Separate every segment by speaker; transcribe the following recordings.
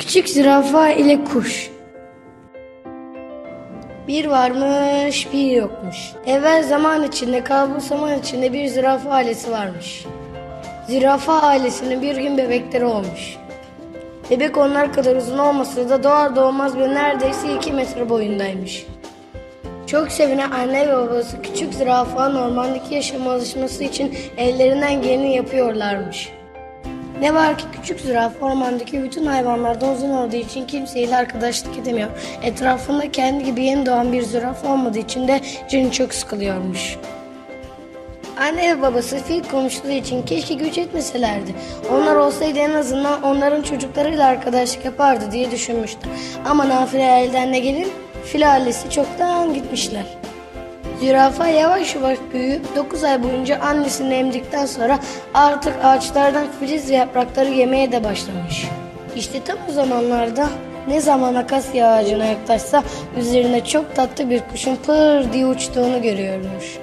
Speaker 1: Küçük zürafa ile kuş. Bir varmış, bir yokmuş. Evvel zaman içinde, kalbur zaman içinde bir zürafa ailesi varmış. Zürafa ailesinin bir gün bebekleri olmuş. Bebek onlar kadar uzun olmasa da doğar doğmaz ve neredeyse 2 metre boyundaymış. Çok sevinen anne ve babası küçük zürafanın ormandaki yaşama alışması için ellerinden geleni yapıyorlarmış. Ne var ki küçük zürafa ormandaki bütün hayvanlardan uzun olduğu için kimseyle arkadaşlık edemiyor. Etrafında kendi gibi yeni doğan bir zürafa olmadığı için de canı çok sıkılıyormuş. Anne ve babası fil konuştuğu için keşke göç etmeselerdi. Onlar olsaydı en azından onların çocuklarıyla arkadaşlık yapardı diye düşünmüştü. Ama nafile elden ne gelir? Fil ailesi çoktan gitmişler. Zürafa yavaş yavaş büyüyüp 9 ay boyunca annesini emdikten sonra artık ağaçlardan filiz ve yaprakları yemeye de başlamış. İşte tam o zamanlarda ne zaman akasya ağacına yaklaşsa üzerine çok tatlı bir kuşun pır diye uçtuğunu görüyormuş.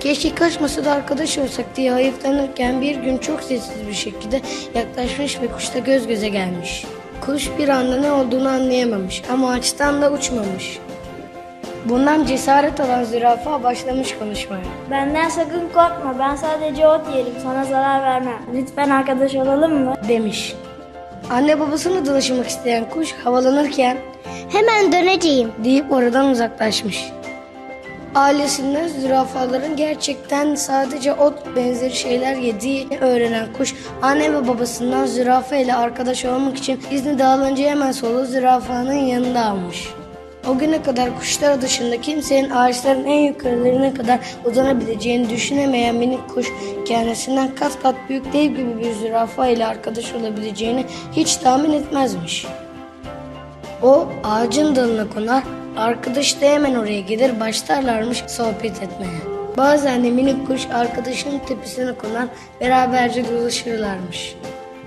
Speaker 1: Keşke kaçmasa da arkadaş olsak diye hayıflanırken bir gün çok sessiz bir şekilde yaklaşmış ve kuşla göz göze gelmiş. Kuş bir anda ne olduğunu anlayamamış ama ağaçtan da uçmamış. Bundan cesaret alan zürafa başlamış konuşmaya.
Speaker 2: Benden sakın korkma. Ben sadece ot yerim. Sana zarar vermem. Lütfen arkadaş olalım mı?
Speaker 1: demiş. Anne babasını dolaşmak isteyen kuş havalanırken
Speaker 3: Hemen döneceğim.
Speaker 1: deyip oradan uzaklaşmış. Ailesinden zürafaların gerçekten sadece ot benzeri şeyler yediğini öğrenen kuş anne ve babasından zürafa ile arkadaş olmak için izni dağılınca hemen soluğu zürafanın yanında almış. O güne kadar kuşlar dışında kimsenin ağaçların en yukarılarına kadar uzanabileceğini düşünemeyen minik kuş kendisinden kat kat büyük dev gibi bir zürafa ile arkadaş olabileceğini hiç tahmin etmezmiş. O ağacın dalına konar, arkadaş da hemen oraya gelir başlarlarmış sohbet etmeye. Bazen de minik kuş arkadaşının tepesine konar, beraberce dolaşırlarmış.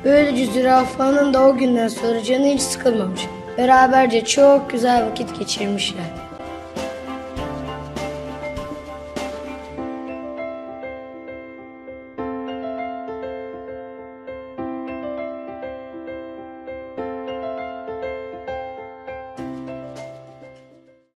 Speaker 1: Böylece zürafanın da o günden sonra canı hiç sıkılmamış. Beraberce çok güzel vakit geçirmişler.